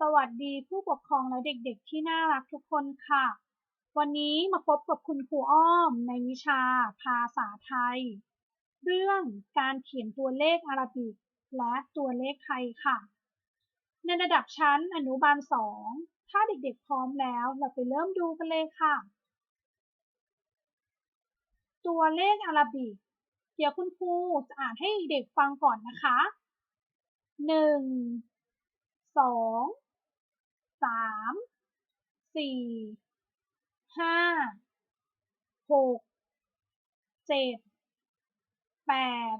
สวัสดีผู้ปกครองและเด็กๆที่น่ารักทุกคนค่ะ วันนี้มาพบกับคุณครูอ้อมในวิชา ภาษาไทย เรื่องการเขียนตัวเลขอาราบิก และตัวเลขไทยค่ะ ในระดับชั้นอนุบาลสองถ้าเด็กๆพร้อมแล้วเราไปเริ่มดูกันเลยค่ะ ตัวเลขอาราบิก เดี๋ยวคุณครูจะอ่านให้เด็กฟังก่อนนะคะหนึ่ง สามสี่ห้าหกเจ็ดแปด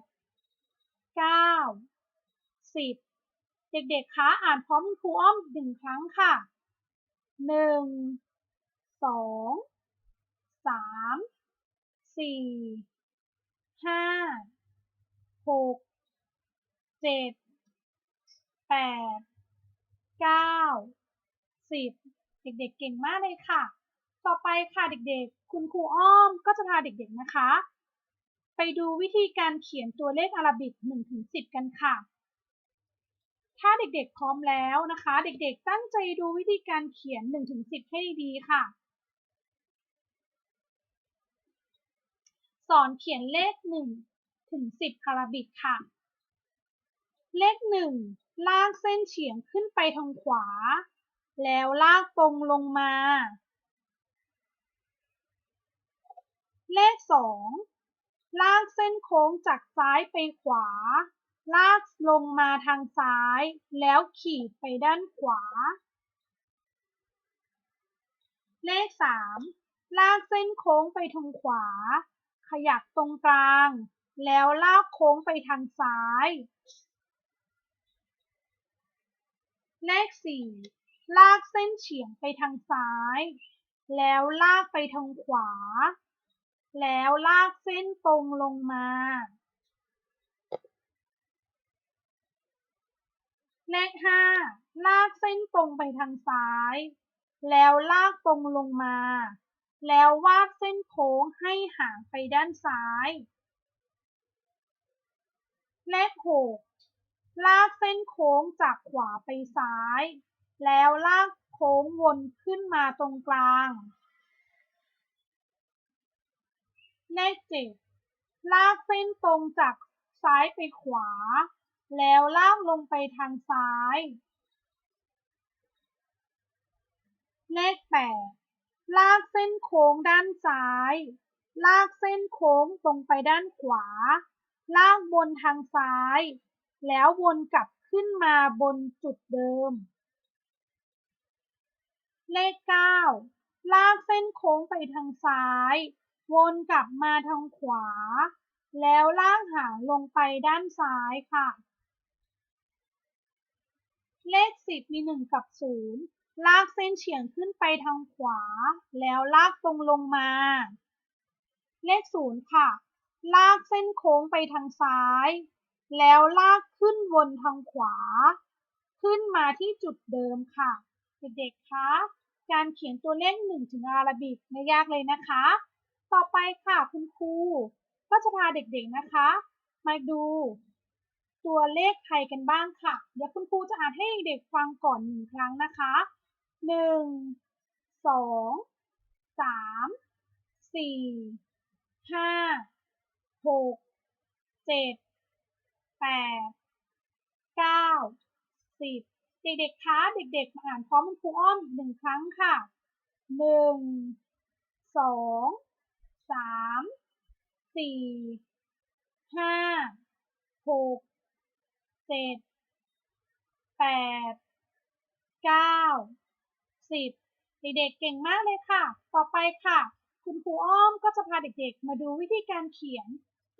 เก้าสิบเด็กๆ คะอ่านพร้อมครูอ้อมหนึ่งครั้งค่ะหนึ่งสองสามสี่ห้าหกเจ็ดแปดเก้า สิบเด็กๆเก่งมากเลยค่ะ ต่อไปค่ะเด็กๆ คุณครูอ้อมก็จะพาเด็กๆนะคะ ไปดูวิธีการเขียนตัวเลขอาราบิก1ถึง10 กันค่ะ ถ้าเด็กๆพร้อมแล้วนะคะ เด็กๆ ตั้งใจดูวิธีการเขียน1ถึง10 ให้ดีค่ะ สอนเขียนเลข1ถึง10อาราบิกค่ะ เลข 1 ลากเส้นเฉียงขึ้นไปทางขวา แล้วลากตรงลงมา เลข 2 ลากเส้นโค้งจากซ้ายไปขวา ลากลงมาทางซ้าย แล้วขีดไปด้านขวา เลข 3 ลากเส้นโค้งไปทางขวา ขยับตรงกลาง แล้วลากโค้งไปทางซ้าย เลข 4 ลากเส้นเฉียงไปทางซ้าย แล้วลากไปทางขวา แล้วลากเส้นตรงลงมา เลข5ลากเส้นตรงไปทางซ้าย แล้วลากตรงลงมา แล้ววาดเส้นโค้งให้ห่างไปด้านซ้าย เลข6ลากเส้นโค้งจากขวาไปซ้าย แล้วลากโค้งวนขึ้นมาตรงกลาง เลข7ลากเส้นตรงจากซ้ายไปขวา แล้วลากลงไปทางซ้าย เลข8ลากเส้นโค้งด้านซ้าย ลากเส้นโค้งตรงไปด้านขวา ลากบนทางซ้าย แล้ววนกลับขึ้นมาบนจุดเดิม เลข 9 ลากเส้นโค้งไปทางซ้าย วนกลับมาทางขวา แล้วลากหางลงไปด้านซ้ายค่ะ เลข 10 มี 1 กับ 0 ลากเส้นเฉียงขึ้นไปทางขวา แล้วลากตรงลงมา เลข 0 ค่ะ ลากเส้นโค้งไปทางซ้าย แล้วลากขึ้นวนทางขวา ขึ้นมาที่จุดเดิมค่ะเด็กๆคะ การเขียนตัวเลข1ถึงอาราบิกไม่ยากเลยนะคะ ต่อไปค่ะคุณครูก็จะพาเด็กๆนะคะ มาดู ตัวเลขไทยกันบ้างค่ะ เดี๋ยวคุณครูจะอ่านให้เด็กฟังก่อนหนึ่งครั้งนะคะหนึ่งสองสามสี่ห้าหกเจ็ดแปดเก้าสิบ เด็กๆ คะ เด็กๆ มาอ่านพร้อมคุณครูอ้อมอีกหนึ่งครั้งค่ะ หนึ่ง สอง สาม สี่ ห้า หก เจ็ด แปด เก้า สิบ เด็กๆ เก่งมากเลยค่ะ ต่อไปค่ะ คุณครูอ้อมก็จะพาเด็กๆ มาดูวิธีการเขียน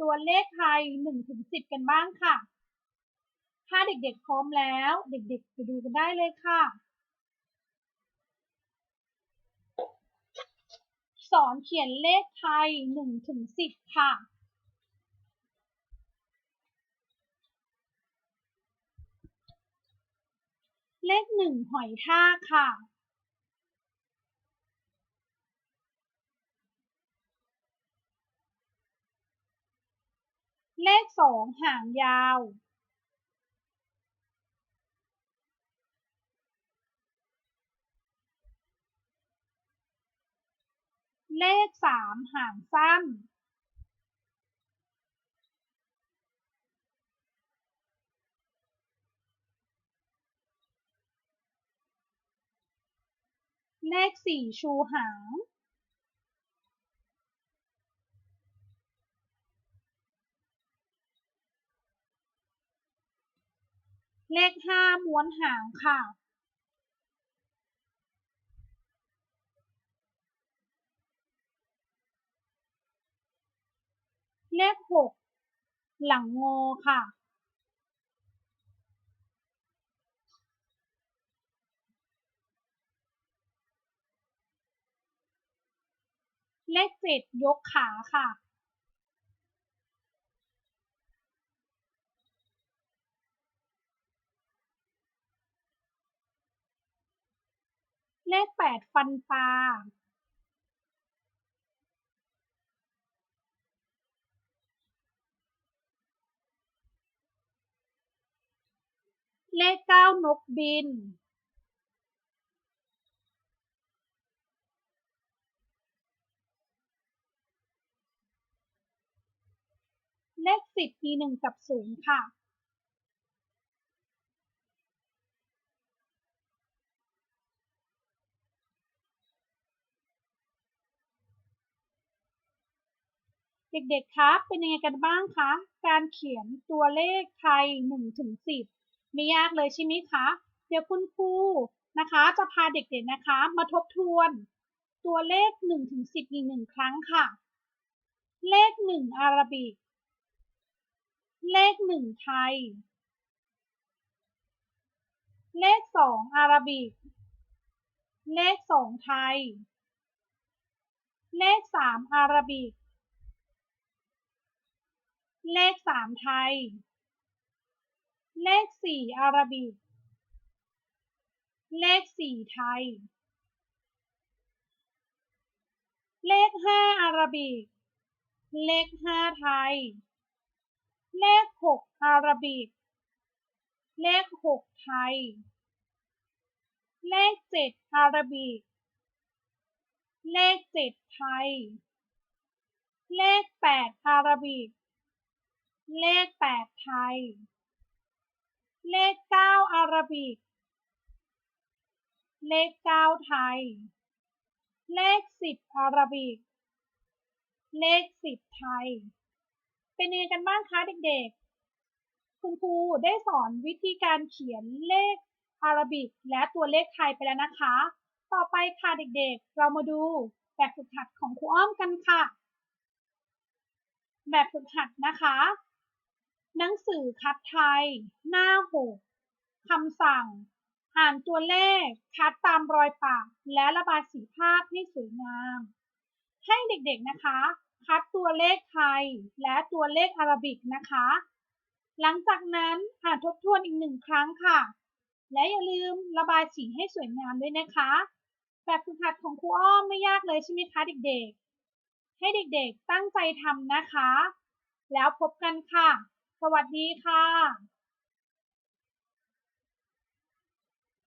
ตัวเลขไทย1ถึง10 กันบ้างค่ะ ถ้าเด็กๆพร้อมแล้ว เด็กๆไปดูกันได้เลยค่ะ สอนเขียนเลขไทย1ถึง10 ค่ะ เลขหนึ่งหอยท่าค่ะเลขสองหางยาว เลขสามหางสั้น เลขสี่ชูหาง เลขห้าม้วนหางค่ะ เลขหกหลังงอค่ะ เลขเจ็ดยกขาค่ะ เลขแปดฟันปลา เลขเก้านกบินเลขสิบมีหนึ่งกับศูนย์ค่ะ เด็กๆคะเป็นยังไงกันบ้างคะ การเขียนตัวเลขไทย1ถึง10 ไม่ยากเลยใช่ไหมคะ เดี๋ยวคุณครูนะคะ จะพาเด็กๆนะคะ มาทบทวน ตัวเลข1ถึง10อีกหนึ่งครั้งค่ะ เลข 1 อาราบิก เลข 1 ไทย เลข 2 อาราบิก เลข 2 ไทย เลข 3 อาราบิก เลข 3 ไทย เลข4อาราบิก เลข4ไทย เลข5อาราบิก เลข5ไทย เลข6อาราบิก เลข6ไทย เลข7อาราบิก เลข7ไทย เลข8อาราบิก เลข8ไทย เลข9อาราบิก เลข9ไทย เลข10อาราบิก เลข10ไทย เป็นยังไงกันบ้างคะเด็กๆ คุณครูได้สอนวิธีการเขียนเลขอาราบิกและตัวเลขไทยไปแล้วนะคะ ต่อไปค่ะเด็กๆ เรามาดูแบบฝึกหัดของครูอ้อมกันค่ะ แบบฝึกหัดนะคะ หนังสือคัดไทย หน้าหกคำสั่ง อ่านตัวเลข คัดตามรอยปาก และระบายสีภาพให้สวยงาม ให้เด็กๆนะคะ คัดตัวเลขไทย และตัวเลขอารบิกนะคะ หลังจากนั้นอ่านทบทวนอีกหนึ่งครั้งค่ะ และอย่าลืมระบายสีให้สวยงามด้วยนะคะ แบบฝึกหัดของครูอ้อมไม่ยากเลยใช่ไหมคะเด็กๆ ให้เด็กๆตั้งใจทำนะคะ แล้วพบกันค่ะ วัสดีค่ะ